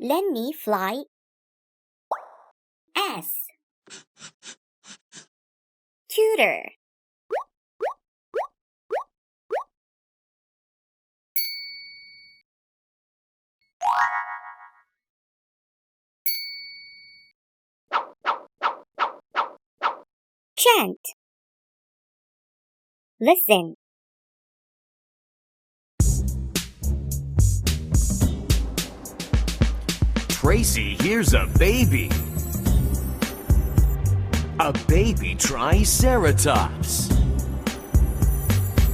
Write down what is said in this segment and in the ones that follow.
Let me fly. S. Tutor. Chant. Listen. Tracy hears a baby. A baby triceratops.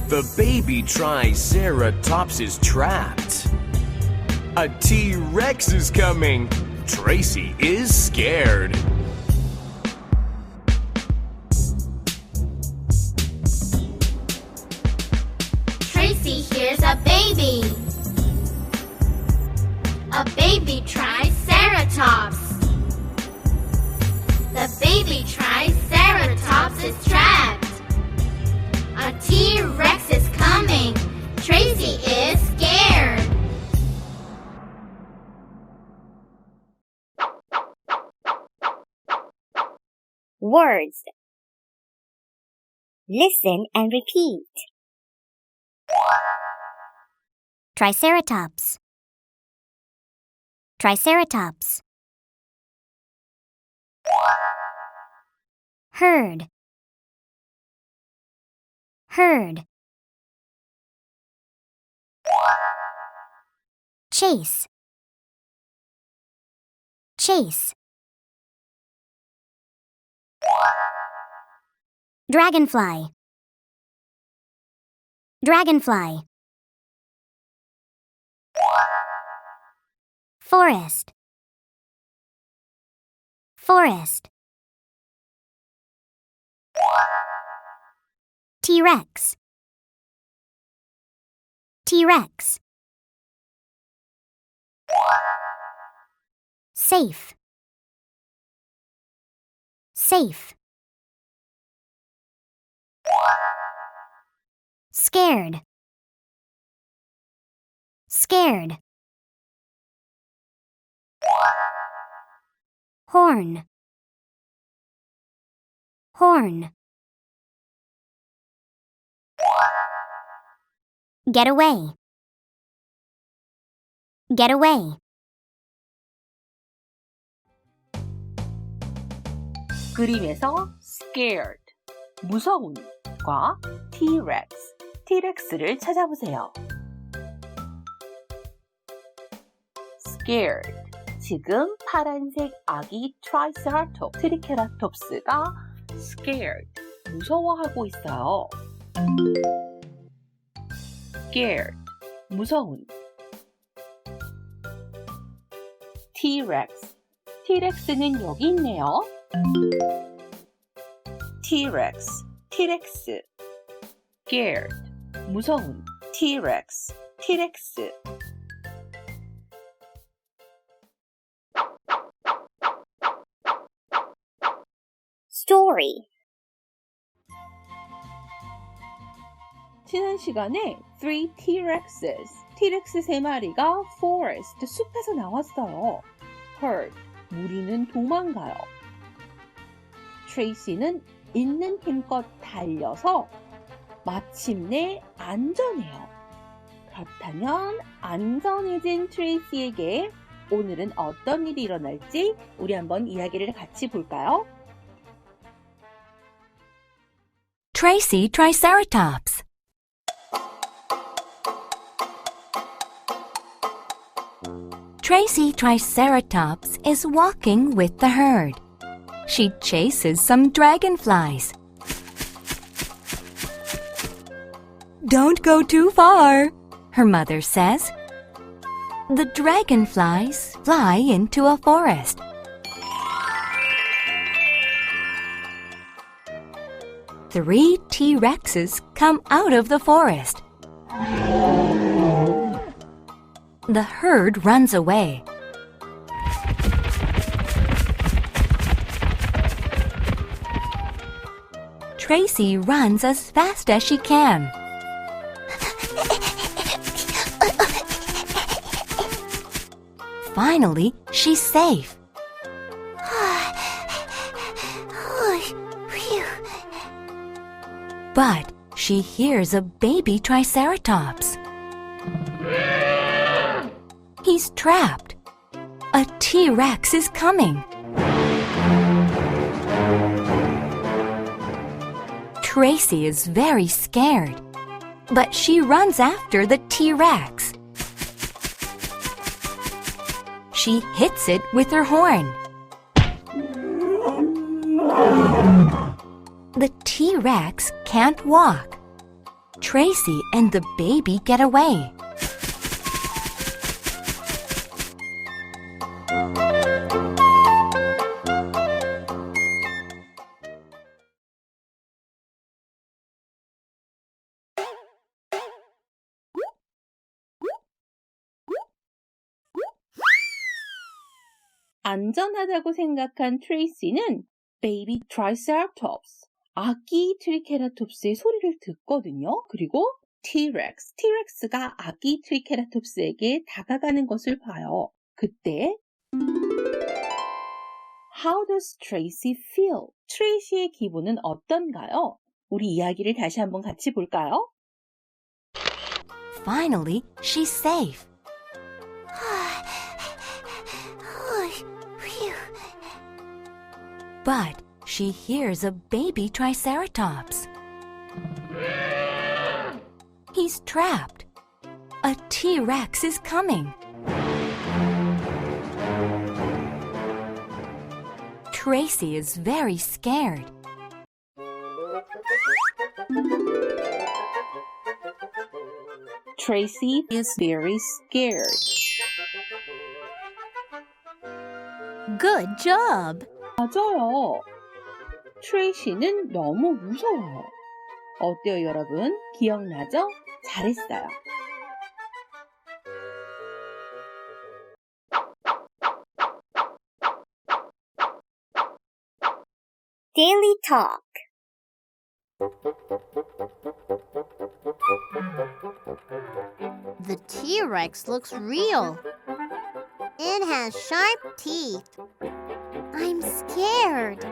The baby triceratops is trapped. A T Rex is coming. Tracy is scared. Words. Listen and repeat. Triceratops. Triceratops. Herd. Herd. Chase. Chase. Dragonfly. Dragonfly. Forest. Forest. T Rex. T Rex. Safe. Safe. Scared. Scared. Horn. Horn. Get away. Get away. 그림에서 scared, 무서운과 T-Rex, T-Rex를 찾아보세요. scared, 지금 파란색 아기 트라이세라톱, 트리케라톱스가 scared, 무서워하고 있어요. scared, 무서운 T-Rex, T-Rex는 여기 있네요. T-Rex, T-Rex scared, 무서운 T-Rex, T-Rex Story. 지난 시간에 three T-Rexes, T-Rex 세 마리가 forest, 숲에서 나왔어요. herd, 무리는 도망가요. 트레이시는 있는 힘껏 달려서 마침내 안전해요. 그렇다면 안전해진 트레이시에게 오늘은 어떤 일이 일어날지 우리 한번 이야기를 같이 볼까요? Tracy Triceratops. Tracy Triceratops is walking with the herd. She chases some dragonflies. Don't go too far, her mother says. The dragonflies fly into a forest. Three T Rexes come out of the forest. The herd runs away. Tracy runs as fast as she can. Finally, she's safe. But she hears a baby Triceratops. He's trapped. A T Rex is coming. Tracy is very scared, but she runs after the T Rex. She hits it with her horn. The T Rex can't walk. Tracy and the baby get away. 안전하다고 생각한 트레이시는 베이비 트라이세라톱스, 아기 트리케라톱스의 소리를 듣거든요. 그리고 T-Rex, T-Rex가 아기 트리케라톱스에게 다가가는 것을 봐요. 그때 How does Tracy feel? 트레이시의 기분은 어떤가요? 우리 이야기를 다시 한번 같이 볼까요? Finally, she's safe. But she hears a baby Triceratops. He's trapped. A T Rex is coming. Tracy is very scared. Tracy is very scared. Good job. 맞아요. 트레이시는 너무 무서워요. 어때요, 여러분? 기억나죠? 잘했어요. Daily Talk. The T Rex looks real. It has sharp teeth. I'm scared.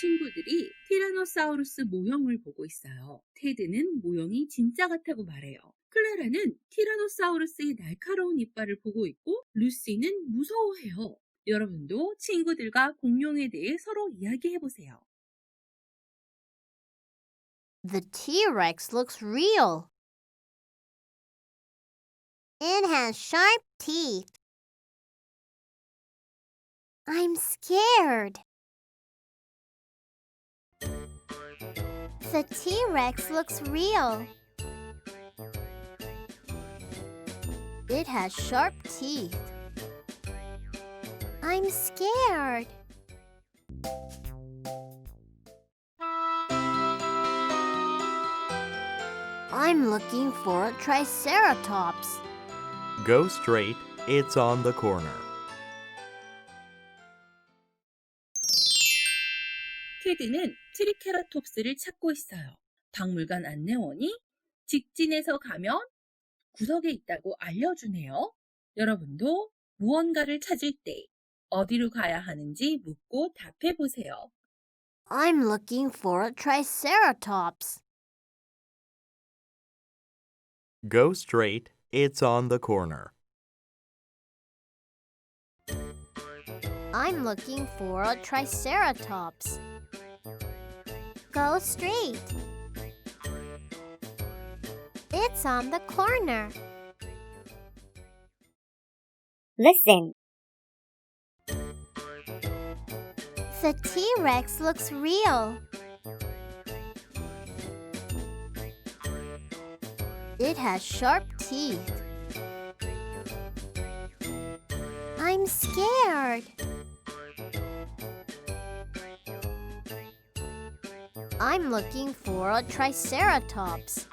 친구들이 티라노사우루스 모형을 보고 있어요. 테드는 모형이 진짜 같다고 말해요. 클라라는 티라노사우루스의 날카로운 이빨을 보고 있고 루시는 무서워해요. 여러분도 친구들과 공룡에 대해 서로 이야기해 보세요. The T Rex looks real. It has sharp teeth. I'm scared. The T Rex looks real. It has sharp teeth. I'm scared. I'm looking for a Triceratops. Go straight, it's on the corner. 테드는 트리케라톱스를 찾고 있어요. 박물관 안내원이 직진해서 가면 구석에 있다고 알려주네요. 여러분도 무언가를 찾을 때 어디로 가야 하는지 묻고 답해 보세요. I'm looking for a Triceratops. Go straight, it's on the corner. I'm looking for a Triceratops. Go straight. It's on the corner. Listen. The T Rex looks real. It has sharp teeth. I'm scared. I'm looking for a Triceratops.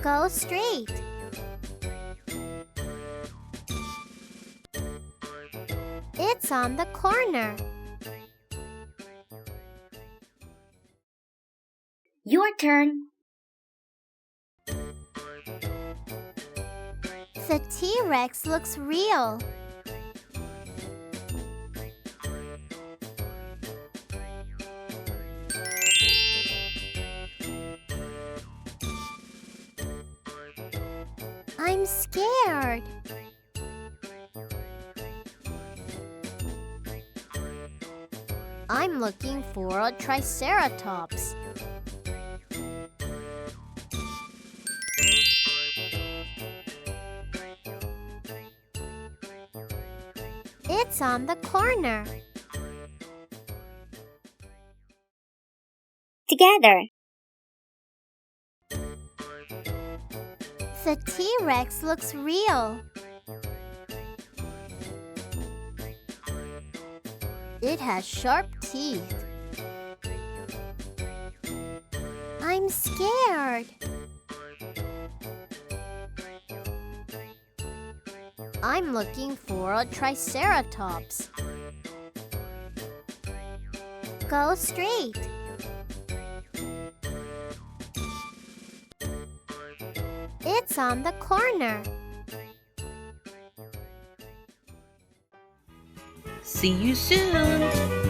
Go straight. It's on the corner. Your turn. The T Rex looks real. I'm scared. I'm looking for a Triceratops. It's on the corner. Together. The T Rex looks real. It has sharp teeth. I'm scared. I'm looking for a Triceratops. Go straight. It's on the corner. See you soon!